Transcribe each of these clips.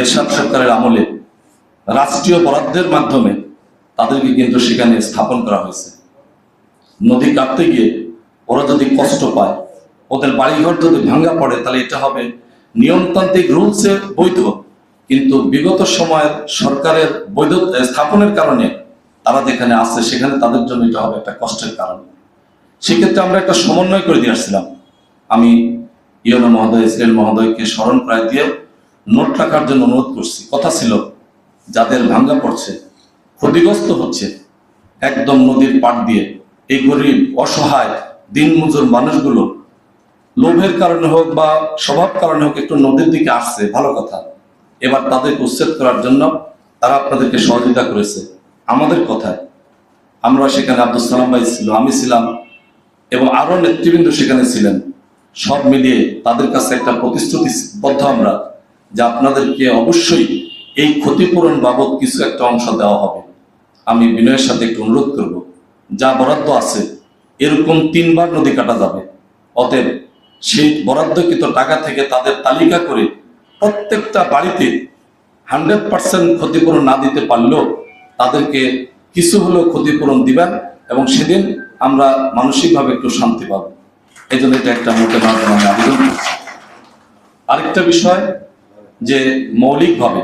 এরশাদ সরকারের আমলে রাষ্ট্রীয় বরাদ্দের মাধ্যমে তাদেরকে কিন্তু সেখানে স্থাপন করা হয়েছে। নদী কাটতে গিয়ে ওরা যদি কষ্ট পায়, ওদের বাড়িঘর যদি ভাঙ্গা পড়ে, তাহলে এটা হবে নিয়মতান্ত্রিক রুলসে বৈধ। কিন্তু বিগত সময়ের সরকারের বৈধ স্থাপনের কারণে তারা যেখানে আসছে সেখানে তাদের জন্য এটা হবে একটা কষ্টের কারণ। সেক্ষেত্রে আমরা একটা সমন্বয় করে দিয়ে আসছিলাম। আমি ইয়নো মহোদয় ইসরায়েল মহোদয়কে স্মরণ করায় দিয়ে নোট রাখার জন্য অনুরোধ করছি। কথা ছিল, যাদের ভাঙ্গা পড়ছে, ক্ষতিগ্রস্ত হচ্ছে, একদম নদীর পাড় দিয়ে এই গরিব, অসহায়, দিনমজুর মানুষগুলো, লোভের কারণে হোক বা স্বভাব কারণে হোক একটু নদীর দিকে আসছে, ভালো কথা। এবার তাদেরকে উচ্ছেদ করার জন্য তারা আপনাদেরকে সহযোগিতা করেছে। আমাদের কথায়, আমরা সেখানে আব্দুল সালাম ভাই ছিল, আমি ছিলাম, এবং আরও নেতৃবৃন্দ সেখানে ছিলেন। সব মিলিয়ে তাদের কাছে একটা প্রতিশ্রুতিবদ্ধ আমরা যে আপনাদেরকে অবশ্যই এই ক্ষতিপূরণ বাবদ কিছু একটা অংশ দেওয়া হবে। আমি বিনয়ের সাথে একটু অনুরোধ করব, যা বরাদ্দ আছে, এরকম তিনবার নদী কাটা যাবে। অতএব সেই বরাদ্দকৃত টাকা থেকে তাদের তালিকা করে প্রত্যেকটা বাড়িতে হান্ড্রেড পার্সেন্ট ক্ষতিপূরণ না দিতে পারলেও তাদেরকে কিছু হলেও ক্ষতিপূরণ দিবেন এবং সেদিন আমরা মানসিকভাবে একটু শান্তি পাবো। এই জন্য এটা একটা মোটের মাধ্যমে আবেদন করছি। আরেকটা বিষয় যে মৌলিকভাবে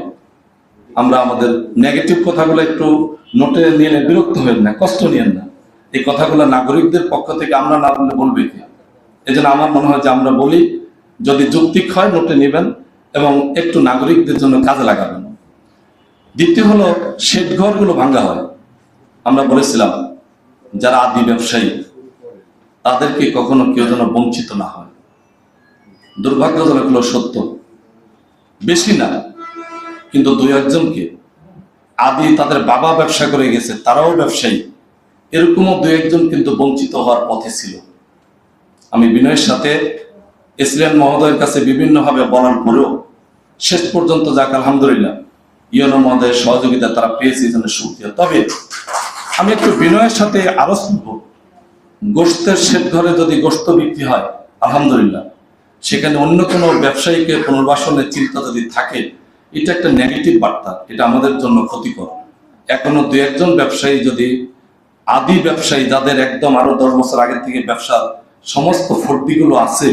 আমরা আমাদের নেগেটিভ কথাগুলো একটু নোটে নিয়ে বিরক্ত হবেন না, কষ্ট নিয়েন না। এই কথাগুলো নাগরিকদের পক্ষ থেকে আমরা না বললে বলবে কি? এই জন্য আমার মনে হয় যে আমরা বলি, যদি যৌক্তিক হয় নোটে নেবেন এবং একটু নাগরিকদের জন্য কাজে লাগাবেন। দ্বিতীয় হলো, শেড ঘরগুলো ভাঙ্গা হয়। আমরা বলেছিলাম, যারা আদি ব্যবসায়ী, তাদেরকে কখনো কেউ যেন বঞ্চিত না হয়। দুর্ভাগ্যজনক হলো সত্য। বেশি না। কিন্তু দুই একজনকে। আদি তাদের বাবা ব্যবসা করে গেছে, তারাও ব্যবসায়ী। এরকমও দুই একজন কিন্তু বঞ্চিত হওয়ার পথে ছিল। আমি বিনয়ের সাথে এসিলেন মহোদয়ের কাছে বিভিন্নভাবে বলার পরেও শেষ পর্যন্ত যাক, আলহামদুলিল্লাহ। ইয়নো মহোদয়ের সহযোগিতা তারা পেয়েছে, এই জন্য তবে আমি একটু বিনয়ের সাথে আরও শুনব। গোস্তের শেষ ঘরে যদি গোস্ত বিক্রি হয়, আলহামদুলিল্লাহ। সেখানে অন্য কোনো ব্যবসায়ীকে পুনর্বাসনের চিন্তা যদি থাকে, এটা একটা নেগেটিভ বার্তা। এটা আমাদের জন্য ক্ষতিকর। এখনও দু একজন ব্যবসায়ী যদি আদি ব্যবসায়ী যাদের একদম আরও দশ বছর আগের থেকে ব্যবসার সমস্ত ফর্দিগুলো আছে,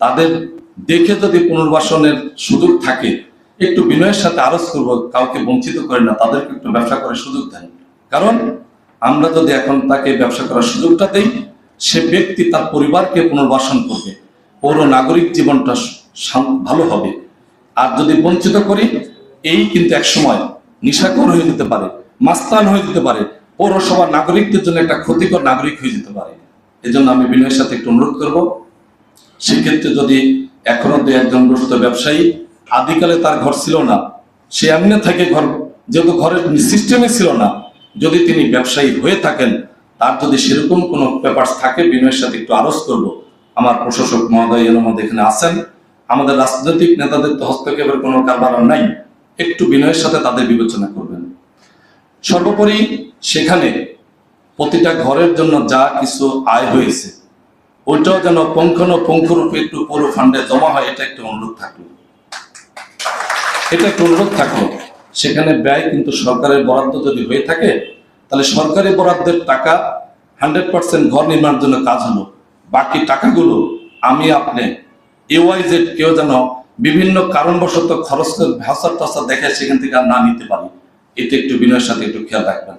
তাদের দেখে যদি পুনর্বাসনের সুযোগ থাকে, একটু বিনয়ের সাথে আরজ করব, কাউকে বঞ্চিত করে না, তাদেরকে একটু ব্যবসা করার সুযোগ দেন। কারণ আমরা যদি এখন তাকে ব্যবসা করার সুযোগটা দেই, সে ব্যক্তি তার পরিবারকে পুনর্বাসন করবে। পৌর নাগরিক জীবনটা ভালো হবে। আর যদি বঞ্চিত করি, এই কিন্তু এক সময় নিশাকর হয়ে যেতে পারে, মাস্তান হয়ে যেতে পারে। পৌরসভা নাগরিকদের জন্য একটা ক্ষতিকর নাগরিক হয়ে যেতে পারে। এজন্য আমি বিনয়ের সাথে একটু অনুরোধ করব, সেক্ষেত্রে যদি এখনও দু একজন গ্রস্ত ব্যবসায়ী, আদিকালে তার ঘর ছিল না, সে এমনি থাকে ঘর, যেহেতু ঘরের সিস্টেমে ছিল না, যদি তিনি ব্যবসায়ী হয়ে থাকেন, তার যদি সেরকম কোনো পেপার থাকে, বিনয়ের সাথে একটু আরজ করব। আমার প্রশাসক মহোদয় এর মধ্যে এখানে আছেন। আমাদের রাজনৈতিক নেতাদের তো হস্তক্ষেপের কোনো কারবার নাই। একটু বিনয়ের সাথে তাদের বিবেচনা করবেন। সর্বোপরি সেখানে প্রতিটা ঘরের জন্য যা কিছু আয় হয়েছে, ওইটাও যেন পঙ্খানুপঙ্খরূপে একটু পৌর ফান্ডে জমা হয়, এটা একটু অনুরোধ থাকল। এটা একটা অনুরোধ থাকল। সেখানে ব্যয় কিন্তু সরকারের বরাদ্দ যদি হয়ে থাকে, তাহলে সরকারি বরাদ্দের টাকা হান্ড্রেড পার্সেন্ট ঘর নির্মাণের জন্য কাজ হলো। বাকি টাকাগুলো আমি আপনি এওয়াইজেড কেউ যেন বিভিন্ন কারণবশত খরচ করে ভাষা টসা দেখে সেখান থেকে না নিতে পারি। এতে একটু বিনয়ের সাথে একটু খেয়াল রাখবেন।